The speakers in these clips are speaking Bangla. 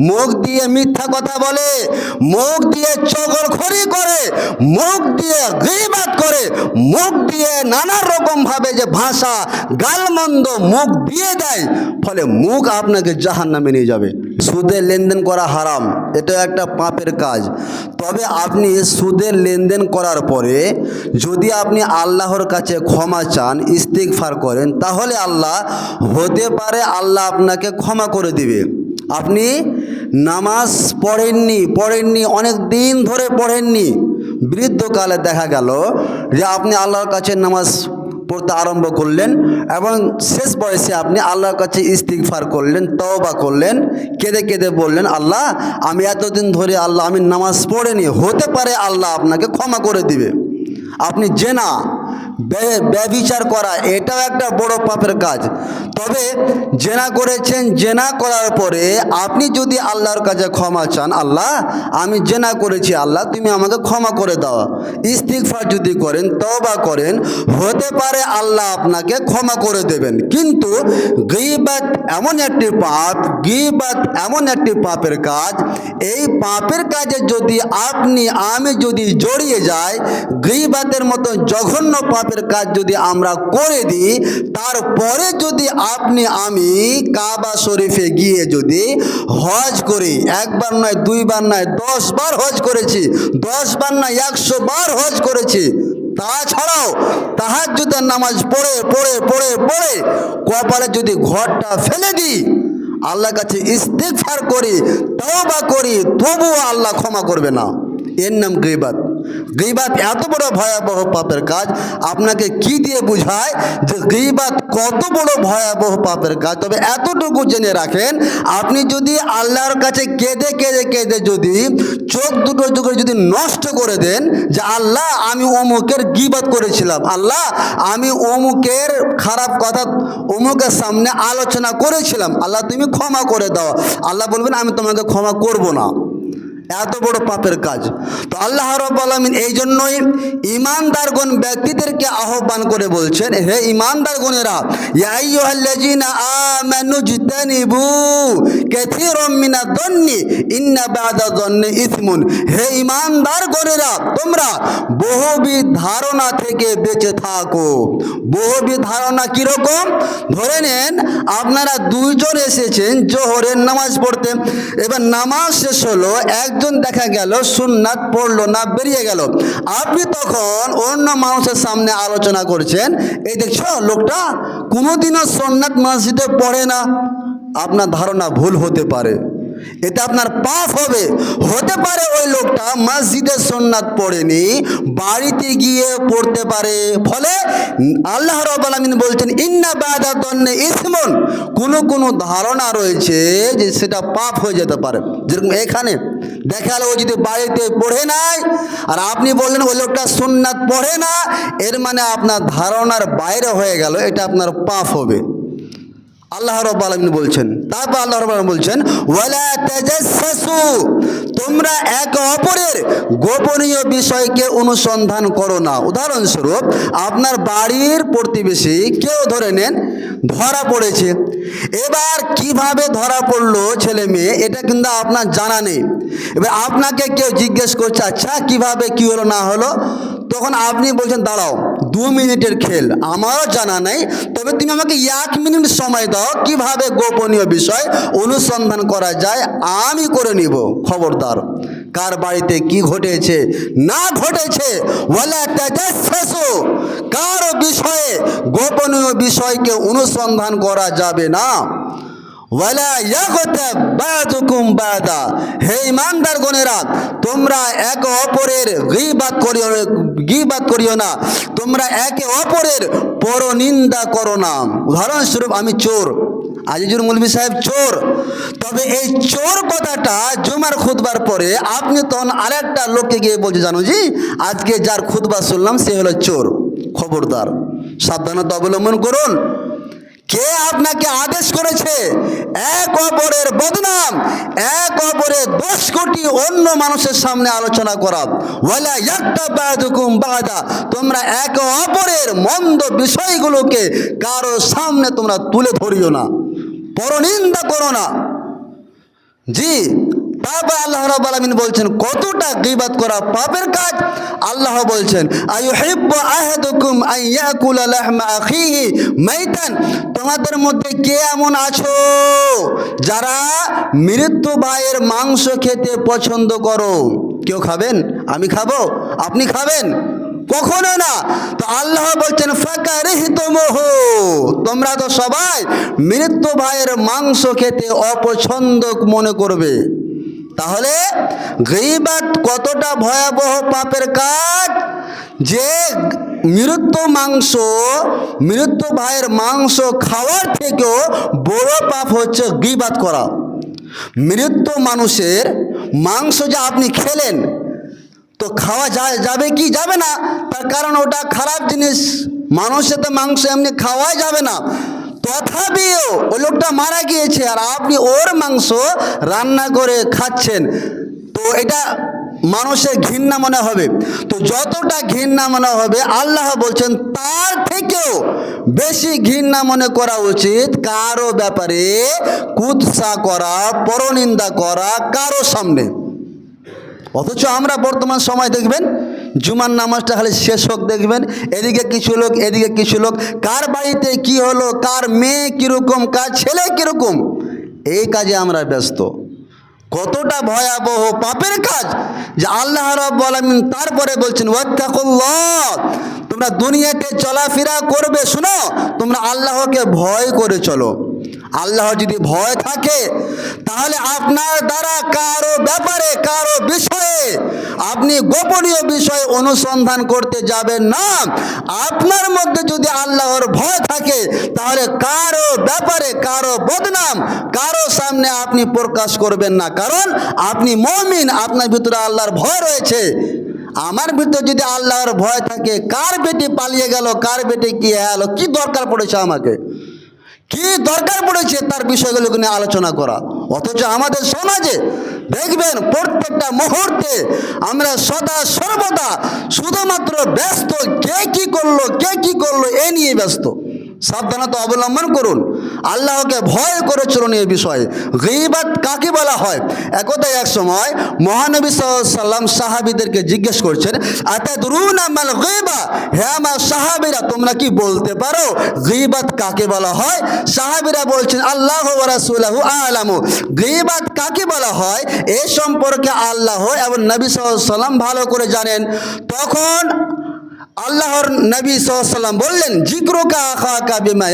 মুখ দিয়ে মিথ্যা কথা বলে, মুখ দিয়ে চগলখড়ি করে, মুখ দিয়ে গিবাত করে, মুখ দিয়ে নানা রকম ভাবে যে ভাষা, গালমন্দ মুখ দিয়ে দেয়, ফলে মুখ আপনাকে জাহান নামে নিয়ে যাবে। সুদের লেনদেন করা হারাম, এটা একটা পাপের কাজ। তবে আপনি সুদের লেনদেন করার পরে যদি আপনি আল্লাহর কাছে ক্ষমা চান, ইস্তিগফার করেন, তাহলে আল্লাহ হতে পারে আল্লাহ আপনাকে ক্ষমা করে দিবে। আপনি নামাজ পড়েননি পড়েননি, অনেক দিন ধরে পড়েননি। বৃদ্ধকালে দেখা গেল যে আপনি আল্লাহর কাছে নামাজ পড়তে আরম্ভ করলেন এবং শেষ বয়সে আপনি আল্লাহর কাছে ইস্তিগফার করলেন, তওবা করলেন, কেঁদে কেঁদে বললেন, আল্লাহ, আমি এতদিন ধরে আল্লাহ, আমি নামাজ পড়েনি, হতে পারে আল্লাহ আপনাকে ক্ষমা করে দিবে। আপনি জেনা বে- ব্যভিচার করা, এটাও একটা বড় পাপের কাজ। তবে জেনা করেছেন, জেনা করার পরে আপনি যদি আল্লাহর কাছে ক্ষমা চান, আল্লাহ, আমি জেনা করেছি, আল্লাহ, তুমি আমাকে ক্ষমা করে দাও। ইস্তিগফার যদি করেন, তওবা করেন, হতে পারে আল্লাহ আপনাকে ক্ষমা করে দেবেন। কিন্তু গিবাত এমন একটি পাপ, গিবাত এমন একটি পাপের কাজ, এই পাপের কাজে যদি আপনি, আমি যদি জড়িয়ে যাই, গিবাতের মতো জঘন্য পাপের কাজ যদি আমরা করে দিই, তারপরে যদি আপনি আমি কাবা শরীফে গিয়ে যদি হজ করি, একবার নয়, দুইবার নয় দশ বার হজ করেছি দশ বার নয় একশো বার হজ করেছি, তাছাড়াও তাহাজ্জুদের নামাজ পড়ে পড়ে পড়ে পড়ে কপালে যদি ঘরটা ফেলে দিই, আল্লাহর কাছে ইস্তেগফার করি, তওবা করি, তবুও আল্লাহ ক্ষমা করবে না। এর নাম গিবাত গিবাত এত বড় ভয়াবহ পাপের কাজ। আপনাকে কি দিয়ে বুঝায় যে গিবাত কত বড় ভয়াবহ পাপের কাজ? তবে এতটুকু জেনে রাখেন, আপনি যদি আল্লাহর কাছে কেঁদে কেঁদে কেঁদে যদি চোখ দুটো দুটো যদি নষ্ট করে দেন, যে আল্লাহ, আমি অমুকের গিবাত করেছিলাম। আল্লাহ, আমি অমুকের খারাপ কথা অমুকের সামনে আলোচনা করেছিলাম। আল্লাহ, তুমি ক্ষমা করে দাও। আল্লাহ বলবেন, আমি তোমাকে ক্ষমা করব না। এত বড় পাপের কাজ। তো আল্লাহ রব আলমিন এই জন্যই ইমানদারগণ ব্যক্তিদেরকে আহ্বান করে বলছেন, হে ইমানদারগণেরা হে ইমানদারগণেরা তোমরা বহুবিধ ধারণা থেকে বেঁচে থাকো। বহুবিধ ধারণা কীরকম? ধরে নেন, আপনারা দুইজন এসেছেন জোহরের নামাজ পড়তে। এবার নামাজ শেষ হলো একজন দেখা গেল, সুন্নাত পড়ল না, বেরিয়ে গেল। আপনি তখন অন্য মানুষের সামনে আলোচনা করছেন, এই দেখছ, লোকটা কোনোদিনও সন্ন্যাত মসজিদে পড়ে না। আপনার ধারণা ভুল হতে পারে। এতে আপনার পাপ হবে। হতে পারে ওই লোকটা মসজিদে সোননাথ পড়েনি, বাড়িতে গিয়ে পড়তে পারে। ফলে আল্লাহ রব আলমিন বলছেন, ইন্না বাদা তন্নে ইসমন। কোনো কোনো ধারণা রয়েছে যে সেটা পাপ হয়ে যেতে পারে। যেরকম এখানে দেখা গেল ও যদি বাড়িতে পড়ে নাই, আর আপনি বললেন ওই লোকটা সোননাথ পড়ে না, এর মানে আপনার ধারণার বাইরে হয়ে গেল, এটা আপনার পাপ হবে। আল্লাহ রব আলমিন বলছেন, তারপর আল্লাহ রব আলমিন বলছেন তোমরা এক অপরের গোপনীয় বিষয়কে অনুসন্ধান করো না। উদাহরণস্বরূপ, আপনার বাড়ির প্রতিবেশী কেউ ধরে নেন, ধরা পড়েছে। এবার কীভাবে ধরা পড়ল ছেলে মেয়ে, এটা কিন্তু আপনার জানা নেই। এবার আপনাকে কেউ জিজ্ঞেস করছে আচ্ছা কীভাবে কি হলো, না হলো? তখন আপনি বলছেন, দাঁড়াও দু মিনিটের খেল। আমারও জানা নেই, তবে তুমি আমাকে এক মিনিট সময় দাও, কীভাবে গোপনীয় বিষয় অনুসন্ধান করা যায়, আমি করে নিব। খবরদার, কার বাড়িতে কি ঘটেছে, না ঘটেছে, ওয়ালা কার বিষয়ে গোপনীয় বিষয়কে অনুসন্ধান করা যাবে না? হে ইমানদার তোমরা এক অপরের করিও করিও না। তোমরা একে অপরের করো না। উদাহরণস্বরূপ আমি চোর, আজিজুর মুলবি সাহেব চোর। তবে এই চোর কথাটা জুমার খুদবার পরে আপনি তখন আরেকটা লোককে গিয়ে বলছে, জানো জি, আজকে যার খুদবা শুনলাম সে হলো চোর, খবরদার। সাবধানতা অবলম্বন করুন। কে আপনাকে আদেশ করেছে? এক অপরের বদনাম, এক অপরের দশ কোটি অন্য মানুষের সামনে আলোচনা করা। ওয়ালা একটা বাদুকুম বাদা, তোমরা এক অপরের মন্দ বিষয়গুলোকে কারও সামনে তোমরা তুলে ধরিও না। পরনিন্দা করো না। জি তারপর আল্লাহ রাব্বুল আলামিন বলছেন, কতটা গীবাত করা পাপের কাজ? আল্লাহ বলছেন আয়ুহিব্বু আহাদুকুম আন ইয়াকুলা লাহমা আখিহি মাইতান। তোমাদের মধ্যে কে এমন আছো যারা মৃত্যু ভাইয়ের মাংস খেতে পছন্দ করো? কেউ খাবেন? আমি খাব? আপনি খাবেন? কখনো না। তো আল্লাহ বলছেন ফাঁকা রেহিতমোহ তোমরা তো সবাই মৃত্যু ভাইয়ের মাংস খেতে অপছন্দ মনে করবে। তাহলে গইবাত কতটা ভয়াবহ পাপের কাজ? যে মৃত্যু মাংস মৃত্যু ভাইয়ের মাংস খাওয়ার থেকেও বড় পাপ হচ্ছে গিবাত করা। মৃত্যু মানুষের মাংস যা আপনি খেলেন, তো খাওয়া যায়, যাবে কি? যাবে না। তার কারণ ওটা খারাপ জিনিস। মানুষের তো মাংস এমনি খাওয়াই যাবে না। তথাপিও ওই লোকটা মারা গিয়েছে আর আপনি ওর মাংস রান্না করে খাচ্ছেন। তো এটা মানুষের ঘৃণা মনে হবে। তো যতটা ঘৃণা মনে হবে, আল্লাহ বলছেন, তার থেকেও বেশি ঘৃণা মনে করা উচিত কারও ব্যাপারে কুৎসা করা, পরনিন্দা করা কারও সামনে। অথচ আমরা বর্তমান সময় দেখবেন জুমার নামাজটা খালি শেষ হোক দেখবেন, এদিকে কিছু লোক, এদিকে কিছু লোক, কার বাড়িতে কি হলো, কার মেয়ে কীরকম, কার ছেলে কীরকম, এই কাজে আমরা ব্যস্ত। কতটা ভয়াবহ, পাপের কাজ। যে আল্লাহ রাব্বুল আলামিন তারপরে বলছেন তোমরা দুনিয়াতে চলাফেরা করবে, শুনো, তোমরা আল্লাহকে ভয় করে চলো। আল্লাহ যদি ভয় থাকে, তাহলে আপনার দ্বারা কারও ব্যাপারে, কারও বিষয়ে আপনি গোপনীয় বিষয় অনুসন্ধান করতে যাবেন না। আপনার মধ্যে যদি আল্লাহর ভয় থাকে, তাহলে কারও ব্যাপারে কারও বদনাম কারও সামনে আপনি প্রকাশ করবেন না। কারণ আপনি মমিন, আপনার ভিতরে আল্লাহর ভয় রয়েছে। আমার ভিতরে যদি আল্লাহর ভয় থাকে, কার বেটি পালিয়ে গেল, কার বেটি কি হলো, কি দরকার পড়েছে আমাকে? কি দরকার পড়েছে তার বিষয়গুলোকে নিয়ে আলোচনা করা? অথচ আমাদের সমাজে দেখবেন প্রত্যেকটা মুহূর্তে আমরা সদা সর্বদা শুধুমাত্র ব্যস্ত, কে কি করল, কে কি করল, এ নিয়ে ব্যস্ত। সাবধানতা অবলম্বন করুন। আল্লাহকে ভয় করে চলুন এই বিষয়ে। গিবাত কাকে বলা হয়? একতাই এক সময় মহানবী সাল্লাম সাহাবিদেরকে জিজ্ঞেস করছেন, আতাদরুন আমাল গিবা? হে আমার সাহাবীরা, তোমরা কি বলতে পারো? গিবাত কাকে বলা হয়? সাহাবীরা বলছেন, আল্লাহ রাসূলুহু আলামু। গিবাত কাকে বলা হয়? এ সম্পর্কে আল্লাহ এবং নবী সাল্লাম ভালো করে জানেন। তখন আল্লাহর নবী সাল্লাম বললেন, জিক্রকা আখাকা বিমা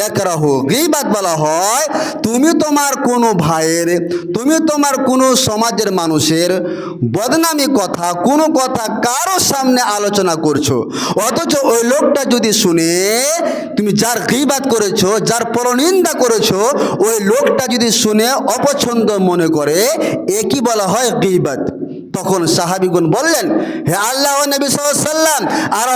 গীবাত বলা হয়, তুমি তোমার কোনো ভাইয়ের, তুমি তোমার কোনো সমাজের মানুষের বদনামি কথা, কোনো কথা কারও সামনে আলোচনা করছ। অথচ ওই লোকটা যদি শুনে তুমি যার গীবাত করেছ, যার পরনিন্দা করেছ, ওই লোকটা যদি শুনে অপছন্দ মনে করে, এ কি বলা হয় গীবাত তখন সাহাবিগুন বললেন, হে আল্লাহ নবী সাল্লাম আর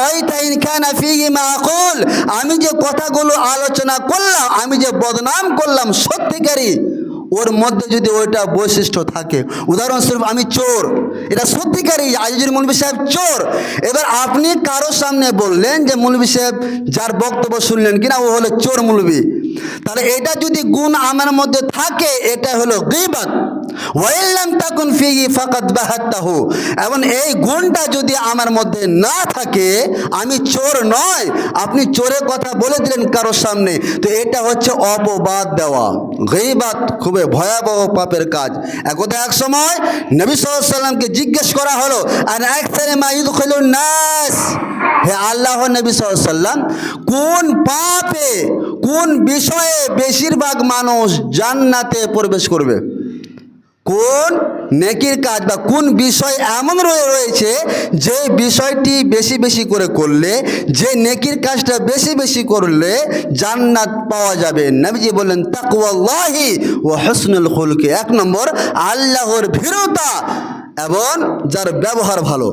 মাকুল আমি যে কথাগুলো আলোচনা করলাম, আমি যে বদনাম করলাম, সত্যিকারই ওর মধ্যে যদি ওইটা বৈশিষ্ট্য থাকে, উদাহরণস্বরূপ আমি চোর, এটা সত্যিকারই আজিজুর মৌলবী সাহেব চোর। এবার আপনি কারও সামনে বললেন যে মৌলবী সাহেব যার বক্তব্য শুনলেন কিনা, ও হলো চোর মুলবি। তাহলে এটা যদি গুণ আমার মধ্যে থাকে, এটা হলো গিবাত। ওয়াইল্লাম তাকুন ফিহি ফাকাত বাহাত্তাহু। এবং এই গুণটা যদি আমার মধ্যে না থাকে, আমি চোর নয়। আপনি চোরের কথা বলে দিলেন কারোর সামনে। তো এটা হচ্ছে অপবাদ দেওয়া। গইবাত খুবই ভয়াবহ পাপের কাজ। একদা এক সময় নবী সাল্লামকে জিজ্ঞেস করা হলো আর এক মাইদ নাস? হে আল্লাহ নবী সাল্লাম কোন পাপে, কোন বিষয়ে বেশিরভাগ মানুষ জান্নাতে প্রবেশ করবে? কোন নেকির কাজ বা কোন বিষয় এমন রয়ে রয়েছে যে বিষয়টি বেশি বেশি করে করলে, যে নেকির কাজটা বেশি বেশি করলে জান্নাত পাওয়া যাবে। নবীজি বললেন তাকুয়াল্লাহি ও হসনুল খুলকে। এক নম্বর, আল্লাহর ভীরতা এবং যার ব্যবহার ভালো।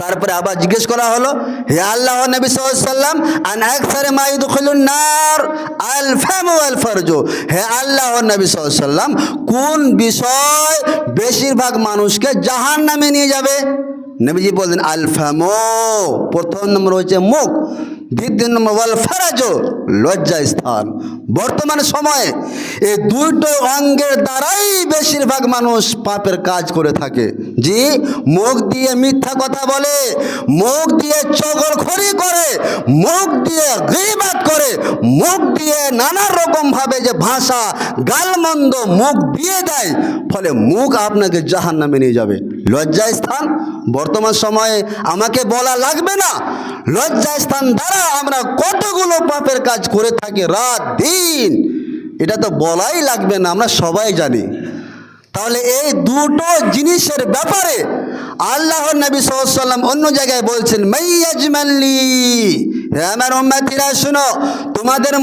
তারপরে আবার জিজ্ঞেস করা হলো, হে আল্লাহ নবী সাল্লাম আন আকসারে মাইদ নার? হে আল্লাহ সাল্লাম কোন বিষয় বেশিরভাগ মানুষকে জাহান নামে নিয়ে যাবে? নবীজি বললেন, আল ফামু প্রথম নম্বর হচ্ছে মুখ। দ্বিতীয় নম্বর, ওয়াল ফারাজ, লজ্জা স্থান। বর্তমান সময়ে এই দুটো অঙ্গের দ্বারাই বেশিরভাগ মানুষ পাপের কাজ করে থাকে। জি, মুখ দিয়ে মিথ্যা কথা বলে, মুখ দিয়ে চগলখড়ি করে, মুখ দিয়ে গিবাত করে, মুখ দিয়ে নানা রকম ভাবে যে ভাষা, গালমন্দ মুখ দিয়ে দেয়, ফলে মুখ আপনাকে জাহান নামে নিয়ে যাবে। লজ্জা স্থান? বর্তমান সময়ে আমাকে বলা লাগবে না। লজ্জা স্থান দ্বারা আমরা কতগুলো পাপের কাজ করে থাকি রাত দিন। এটা তো বলাই লাগবে না, আমরা সবাই জানি। তাহলে এই দুটো জিনিসের ব্যাপারে আল্লাহ নবী সাল্লাম অন্য জায়গায় বলছেন মাইয়াজমাল্লি হে আমার উম্মাতিরা, শুনো, তোমাদের